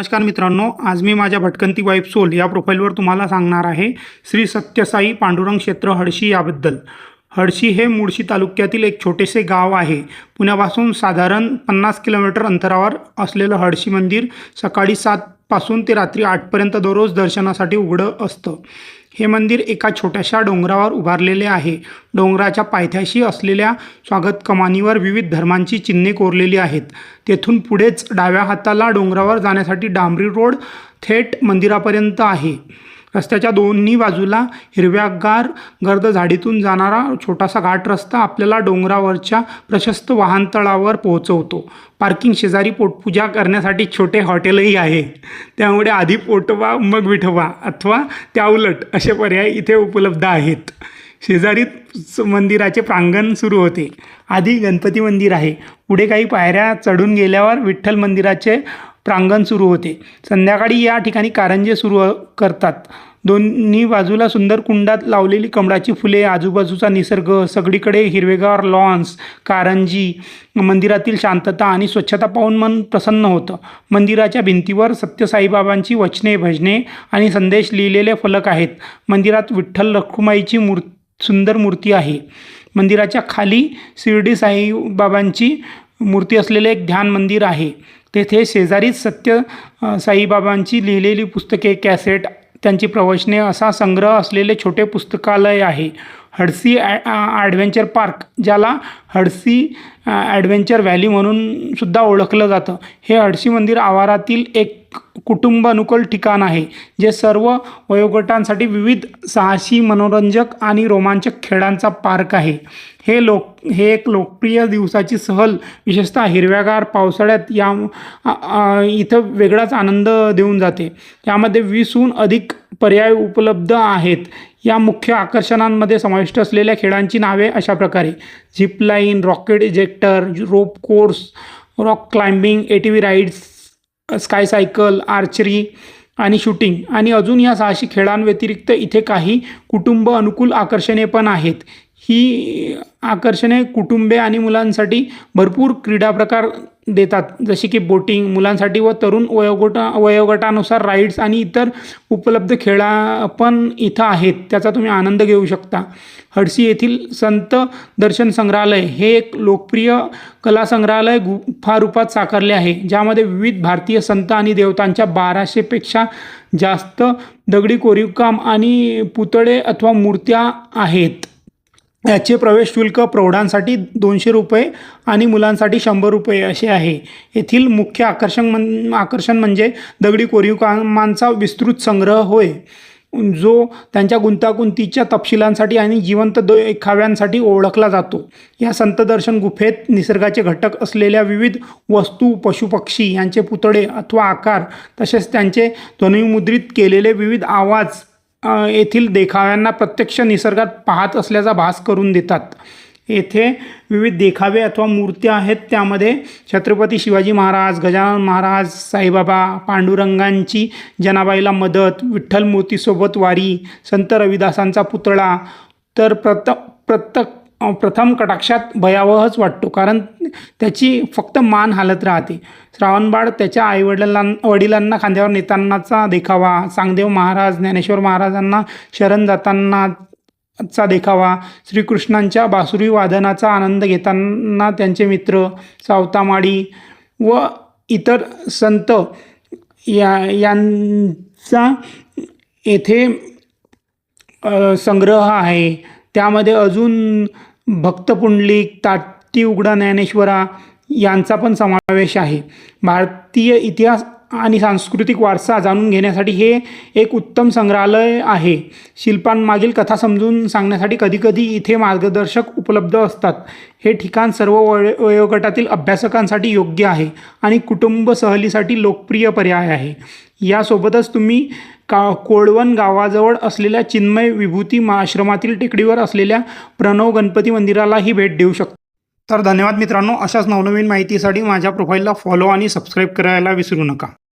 नमस्कार मित्रांनो आज मी माझ्या भटकंती वाईफ सोल या प्रोफाईलवर तुम्हाला सांगणार आहे श्री सत्यसाई पांडुरंग क्षेत्र हडशी याबद्दल. हडशी हे मुळशी तालुक्यातील एक छोटेसे गाव आहे. पुण्यापासून साधारण पन्नास किलोमीटर अंतरावर असलेलं हडशी मंदिर सकाळी सात पासून ते रात्री आठपर्यंत दररोज दर्शनासाठी उघडं असतं. हे मंदिर एका छोट्याशा डोंगरावर उभारलेले आहे. डोंगराच्या पायथ्याशी असलेल्या स्वागत कमानीवर विविध धर्मांची चिन्हे कोरलेली आहेत. तेथून पुढेच डाव्या हाताला डोंगरावर जाण्यासाठी डांबरी रोड थेट मंदिरापर्यंत आहे. रस्त्याच्या दोन्ही बाजूला हिरव्यागार गर्द झाडीतून जाणारा छोटासा घाट रस्ता आपल्याला डोंगरावरच्या प्रशस्त वाहनतळावर पोहोचवतो. पार्किंग शेजारी पोटपूजा करण्यासाठी छोटे हॉटेलही आहे. त्यामुळे आधी पोटवा मग विठवा अथवा त्याउलट असे पर्याय इथे उपलब्ध आहेत. शेजारीच मंदिराचे प्रांगण सुरू होते. आधी गणपती मंदिर आहे. पुढे काही पायऱ्या चढून गेल्यावर विठ्ठल मंदिराचे प्रांगण सुरू होते. संध्याकाळी या ठिकाणी कारंजे सुरू करतात. दोन्ही बाजूला सुंदर कुंडात लावलेली कमळाची फुले आजूबाजूचा निसर्ग सगळीकडे हिरवेगार लॉन्स कारंजी मंदिरातील शांतता आणि स्वच्छता पाहून मन प्रसन्न होतं. मंदिराच्या भिंतीवर सत्यसाईबाबांची वचने भजने आणि संदेश लिहिलेले फलक आहेत. मंदिरात विठ्ठल रखुमाईची मूर् सुंदर मूर्ती आहे. मंदिराच्या खाली शिर्डी साईबाबांची मूर्ती असलेले एक ध्यान मंदिर आहे. तेथे शेजारीच सत्य साईबाबांची लिहिलेली पुस्तके कॅसेट त्यांची प्रवचने असा संग्रह असलेले छोटे पुस्तकालय आहे. हडसी ॲ ॲडव्हेंचर पार्क ज्याला हडसी ॲडव्हेंचर व्हॅली म्हणून सुद्धा ओळखलं जातं. हे हडसी मंदिर आवारातील एक कुटुंब अनुकूल ठिकाण आहे जे सर्व वयोगटांसाठी विविध साहसी मनोरंजक आणि रोमांचक खेळांचा पार्क आहे. हे लोक हे एक लोकप्रिय दिवसाची सहल विशेषतः हिरव्यागार पावसाळ्यात या इथं वेगळाच आनंद देऊन जाते. यामध्ये वीसहून अधिक पर्याय उपलब्ध आहेत. या मुख्य आकर्षणांमध्ये समाविष्ट असलेल्या खेळांची नावे अशा प्रकारे. Zipline rocket ejector rope course rock climbing A T V rides sky cycle archery आणि शूटिंग आणि अजून या साहसी खेळांव्यतिरिक्त इथे काही कुटुंब अनुकूल आकर्षणे पण आहेत. ही आकर्षणे कुटुंबे आणि मुलांसाठी भरपूर क्रीडा प्रकार देतात. जसे की बोटिंग मुलांसाठी व तरुण वयोगोटा वयोगटानुसार राईड्स आणि इतर उपलब्ध खेळा पण इथं आहेत. त्याचा तुम्ही आनंद घेऊ शकता. हडसी येथील संत दर्शन संग्रहालय हे एक लोकप्रिय कला संग्रहालय गुफा रूपात साकारले आहे ज्यामध्ये विविध भारतीय संत आणि देवतांच्या बाराशेपेक्षा जास्त दगडी कोरीवकाम आणि पुतळे अथवा मूर्त्या आहेत. याचे प्रवेश शुल्क प्रौढांसाठी दोनशे रुपये आणि मुलांसाठी शंभर रुपये असे आहे. येथील मुख्य आकर्षण मन आकर्षण म्हणजे दगडी कोरीव कामांचा विस्तृत संग्रह होय जो त्यांच्या गुंतागुंतीच्या तपशिलांसाठी आणि जिवंत देखाव्यांसाठी ओळखला जातो. या संतदर्शन गुफेत निसर्गाचे घटक असलेल्या विविध वस्तू पशुपक्षी यांचे पुतळे अथवा आकार तसेच त्यांचे ध्वनिमुद्रित केलेले विविध आवाज येथील देखाव्यांना प्रत्यक्ष निसर्गात पाहत असल्याचा भास करून देतात. येथे विविध देखावे अथवा मूर्त्या आहेत. त्यामध्ये छत्रपती शिवाजी महाराज गजानन महाराज साईबाबा पांडुरंगांची जनाबाईला मदत विठ्ठल मूर्तीसोबत वारी संत रविदासांचा पुतळा तर प्रत प्रत्येक प्रथम कटाक्षात भयावहच वाटतो. कारण त्याची फक्त मान हालत राहते. श्रावणबाळ त्याच्या आईवडिलां वडिलांना खांद्यावर नेतानाचा देखावा सांगदेव महाराज ज्ञानेश्वर महाराजांना शरण जाताना चा देखावा श्रीकृष्णांच्या बासुरी वादनाचा आनंद घेताना त्यांचे मित्र सावतामाडी व इतर संत या यांचा येथे संग्रह आहे. त्यामध्ये अजून भक्तपुंडलिक ताटी उघडा ज्ञानेश्वरा यांचा पण समावेश आहे. भारतीय इतिहास आणि सांस्कृतिक वारसा जाणून घेण्यासाठी हे एक उत्तम संग्रहालय आहे. शिल्पांमागील कथा समजून सांगण्यासाठी कधीकधी इथे मार्गदर्शक उपलब्ध असतात. हे ठिकाण सर्व वय वयोगटातील अभ्यासकांसाठी योग्य आहे आणि कुटुंब सहलीसाठी लोकप्रिय पर्याय आहे. यासोबतच तुम्ही का कोळवण गावाजवळ असलेल्या चिन्मय विभूती आश्रमातील टेकडीवर असलेल्या प्रणव गणपती मंदिरालाही भेट देऊ शकता. तर धन्यवाद मित्रांनो अशाच नवनवीन माहितीसाठी माझ्या प्रोफाईलला फॉलो आणि सबस्क्राईब करायला विसरू नका.